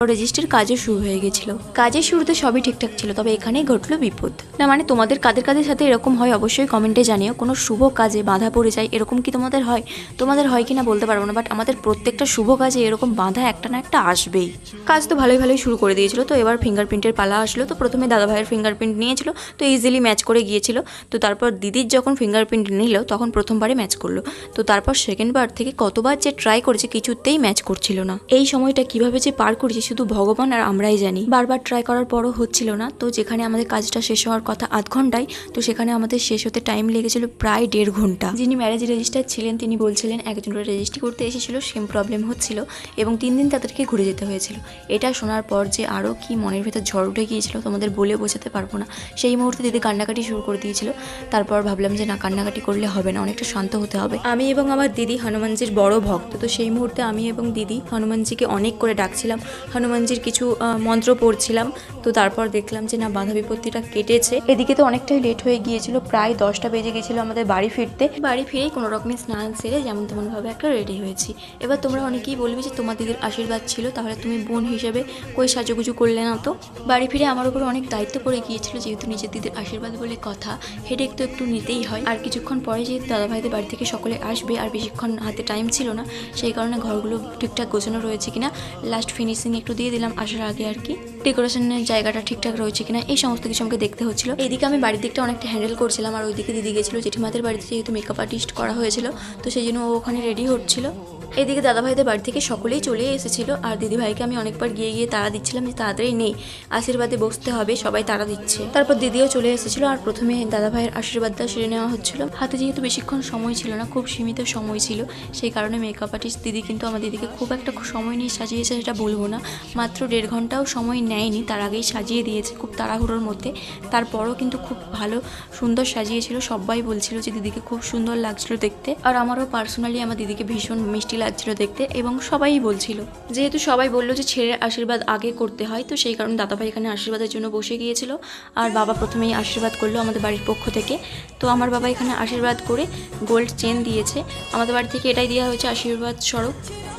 রেজিস্ট্রির কাজও শুরু হয়ে গেছিল। কাজের শুরুতে সবই ঠিকঠাক ছিল, তবে এখানেই ঘটলো বিপদ। না মানে তোমাদের কাদের কাদের সাথে এরকম হয় অবশ্যই কমেন্টে জানিও। কোনো শুভ কাজে বাধা পড়ে যায় এরকম কি তোমাদের হয়? তোমাদের হয় কি না বলতে পারব না বাট আমাদের প্রত্যেকটা শুভ কাজে এরকম বাধা একটা না একটা আসবেই। কাজ তো ভালোই ভালোই শুরু করে দিয়েছিল, তো এবার ফিঙ্গারপ্রিন্টের পালা আসলো। তো প্রথমে দাদা ভাইয়ের ফিঙ্গারপ্রিন্ট নিয়েছিল, তো ইজিলি ম্যাচ করে গিয়েছিল। তো তারপর দিদির যখন ফিঙ্গারপ্রিন্ট নিল, তখন প্রথমবারে ম্যাচ করল। তো তারপর সেকেন্ডবার থেকে কতবার যে ট্রাই করেছে কিছুতেই ম্যাচ করছিল না। এই সময়টা কীভাবে যে পার করেছে শুধু ভগবান আর আমরাই জানি। বারবার ট্রাই করার পরও হচ্ছিল না। তো যেখানে আমাদের কাজটা শেষ হওয়ার কথা আধ ঘন্টায়, তো সেখানে আমাদের শেষ হতে টাইম লেগেছিল প্রায় দেড় ঘণ্টা। যিনি ম্যারেজ রেজিস্টার ছিলেন, তিনি বলছিলেন, একজন রেজিস্ট্রি করতে এসেছিল সেম প্রবলেম হচ্ছিল এবং তিন দিন তাদেরকে ঘুরে যেতে হয়েছিল। এটা শোনার পর যে আরও কি মনের ভেতর ঝড় উঠে গিয়েছিল, তোমাদের বলে বোঝাতে পারব না। সেই মুহূর্তে দিদি কান্নাকাটি শুরু করে দিয়েছিল। তারপর ভাবলাম যে, না, কান্নাকাটি করলে হবে না, অনেকটা শান্ত হতে হবে। আমি এবং আমার দিদি হনুমানজির বড় ভক্ত। তো সেই মুহূর্তে আমি এবং দিদি হনুমানজিকে অনেক করে ডাকছিলাম। হনুমানজির কিছু মন্ত্র পড়ছিলাম। তো তারপর দেখলাম যে না বাধা বিপত্তিটা কেটেছে। এদিকে তো অনেকটাই লেট হয়ে গিয়েছিল প্রায় দশটা বেজে গিয়েছিল আমাদের বাড়ি ফিরতে। বাড়ি ফিরেই কোনো রকমের স্নান সেরে যেমন তেমনভাবে একটা রেডি হয়েছি। এবার তোমরা অনেকেই বলবে যে তোমার দিদির আশীর্বাদ ছিল তাহলে তুমি বোন হিসেবে কই সাজুগুজু করলে না তো? বাড়ি ফিরে আমার উপর অনেক দায়িত্ব পড়ে গিয়েছিল যেহেতু নিজের দিদির আশীর্বাদ বলে কথা। হেডেক তো একটু নিতেই হয়। আর কিছুক্ষণ পরে যেহেতু দাদাভাইদের বাড়ি থেকে সকলে আসবে আর বেশিক্ষণ হাতে টাইম ছিল না সেই কারণে ঘরগুলো ঠিকঠাক গোছানো রয়েছে কিনা লাস্ট ফিনিশিং একটু দিয়ে দিলাম আসার আগে আর কি। ডেকোরেশনের জায়গাটা ঠিকঠাক রয়েছে কিনা, এই সমস্ত কিছু আমাকে দেখতে হচ্ছিল। এইদিকে আমি বাড়ির দিকটা অনেকটা হ্যান্ডেল করছিলাম আর ওইদিকে দিদি গেছিল। জেঠিমাদের বাড়িতে যেহেতু মেকআপ আর্টিস্ট করা হয়েছিল, তো সেই জন্য ও ওখানে রেডি হচ্ছিল। এদিকে দাদাভাইদের বাড়ি থেকে সকলেই চলে এসেছিল। আর দিদিভাইকে আমি অনেকবার গিয়ে গিয়ে তারা দিচ্ছিলাম যে তাড়াতাড়ি নেই আশীর্বাদে বসতে হবে, সবাই তারা দিচ্ছে। তারপর দিদিও চলে এসেছিল আর প্রথমে দাদাভাইয়ের আশীর্বাদটা সেরে নেওয়া হচ্ছিল। হাতে যেহেতু বেশিক্ষণ সময় ছিল না, খুব সীমিত সময় ছিল, সেই কারণে মেকআপ আর্টিস্ট দিদি কিন্তু আমার দিদিকে খুব একটা সময় নিয়ে সাজিয়েছে সেটা বলব না। মাত্র দেড় ঘন্টাও সময় নেয়নি, তার আগেই সাজিয়ে দিয়েছে খুব তাড়াহুড়োর মধ্যে। তারপরও কিন্তু খুব ভালো, সুন্দর সাজিয়েছিল। সবাই বলছিল যে দিদিকে খুব সুন্দর লাগছিল দেখতে। আর আমারও পার্সোনালি আমার দিদিকে ভীষণ মিষ্টি লাগছিল দেখতে এবং সবাই বলছিল। যেহেতু সবাই বলল যে ছেলের আশীর্বাদ আগে করতে হয়, তো সেই কারণে দাদাভাই এখানে আশীর্বাদের জন্য বসে গিয়েছিল। আর বাবা প্রথমেই আশীর্বাদ করল আমাদের বাড়ির পক্ষ থেকে। তো আমার বাবা এখানে আশীর্বাদ করে গোল্ড চেন দিয়েছে। আমাদের বাড়ি থেকে এটাই দেওয়া হয়েছে আশীর্বাদ স্বরূপ।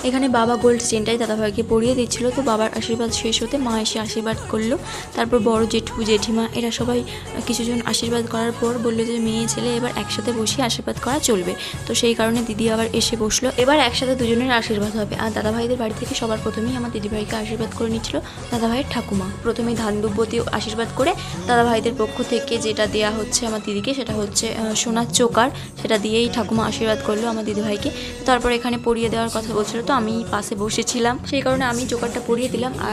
এখানে বাবা গোল্ড চেনটাই দাদাভাইকে পরিয়ে দিচ্ছিল। তো বাবার আশীর্বাদ শেষ হতে মা এসে আশীর্বাদ করল। তারপর বড় জেঠু, জেঠিমা এরা সবাই কিছুজন আশীর্বাদ করার পর বলল যে মেয়ে ছেলে এবার একসাথে বসে আশীর্বাদ করা চলবে। তো সেই কারণে দিদি আবার এসে বসল। এবার একসাথে দুজনের আশীর্বাদ হবে। আর দাদা ভাইদের বাড়ি থেকে সবার প্রথমেই আমার দিদিভাইকে আশীর্বাদ করে নিচ্ছিল দাদাভাইয়ের ঠাকুমা। প্রথমে ধান দুব্বতি আশীর্বাদ করে দাদাভাইদের পক্ষ থেকে যেটা দেয়া হচ্ছে আমার দিদিকে, সেটা হচ্ছে সোনার চোকার। সেটা দিয়েই ঠাকুমা আশীর্বাদ করল আমার দিদিভাইকে। তারপর এখানে পরিয়ে দেওয়ার কথা বলছিল, তো আমি পাশে বসেছিলাম। সেই কারণে আমি চোকারটা পরিয়ে দিলাম আর